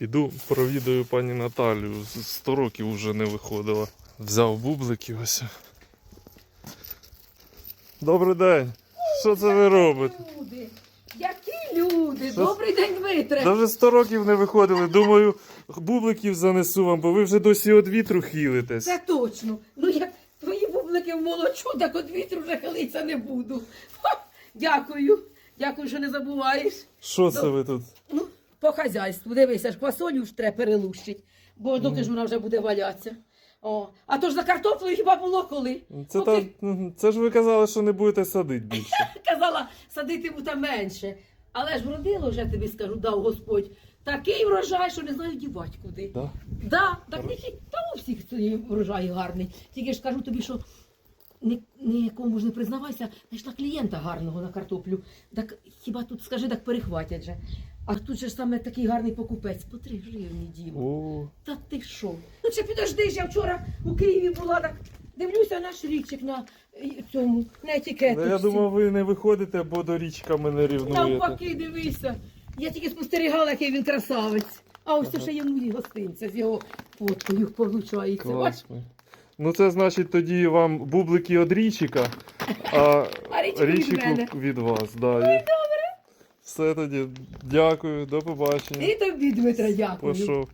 Іду провідаю пані Наталію. З 100 років вже не виходила. Взяв бублики ось. Добрий день. Що це ви робите? Люди, які люди, Що- добрий день. Та вже 100 років не виходили. Думаю, бубликів занесу вам, бо ви вже досі від вітру хилитесь. Це точно. Ну як твої бублики вмолочу, так від вітру вже хилитися не буду. Ха, дякую. Дякую, що не забуваєш. Що це ви тут? По хазяйству, дивися, ж квасолю ж треба перелущити, бо доки ж вона вже буде валятися. О, а то ж за картоплею хіба було коли? Це, та, це ж ви казали, що не будете садити більше. казала, садити буде менше. Але ж вродило, вже тобі скажу, дав Господь. Такий врожай, що не знаю дівати куди. Да? Да, так не ті- та у всіх цей врожай гарний. Тільки ж кажу тобі, що ні, нікому ж не признавайся, знайшла клієнта гарного на картоплю. Так хіба тут скажи, так перехватять же. А тут же ж саме такий гарний покупець, по три гривні діма. О, Та ти що? Ну ще підожди, ж, я вчора у Києві була, так дивлюся наш річик на е, цьому, на етикету. ну, я думав, ви не виходите, бо до річками не рівнуєте. Навпаки, дивися. Я тільки спостерігала, який він красавець. А ось це ще йому і гостинця з його фоткою виходить. Класно. Ну це значить тоді вам бублики від річика, а А річику від річику мене. від вас. Да. Все тоді. Дякую, до побачення. І тобі, Дмитро, дякую. Пішов.